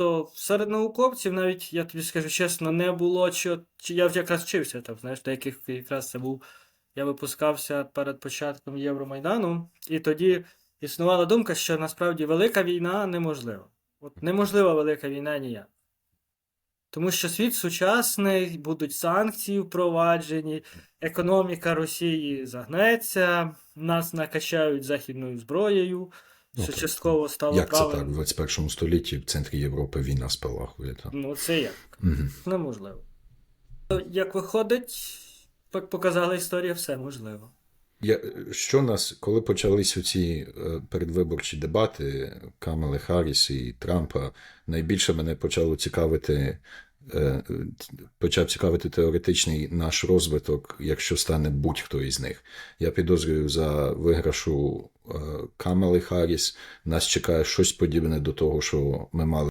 то серед науковців навіть, я тобі скажу чесно, не було що. Я якраз вчився там, знаєш, деяких якраз це був. Я випускався перед початком Євромайдану, і тоді існувала думка, що насправді велика війна неможлива. От неможлива велика війна ніяк. Тому що світ сучасний, будуть санкції впроваджені, економіка Росії загнеться, нас накачають західною зброєю, Ну, що частково стало Як це так? В 21 столітті в центрі Європи війна спалахує. Там. Ну, це як? Мгм. Неможливо. Як виходить, як показала історія, все можливо. Я, що нас, коли почались ці передвиборчі дебати Камали Харріс і Трампа, найбільше мене почало цікавити, е, почав цікавити теоретичний наш розвиток, якщо стане будь-хто із них. Я підозрюю за виграшу е, Камали Харріс. Нас чекає щось подібне до того, що ми мали.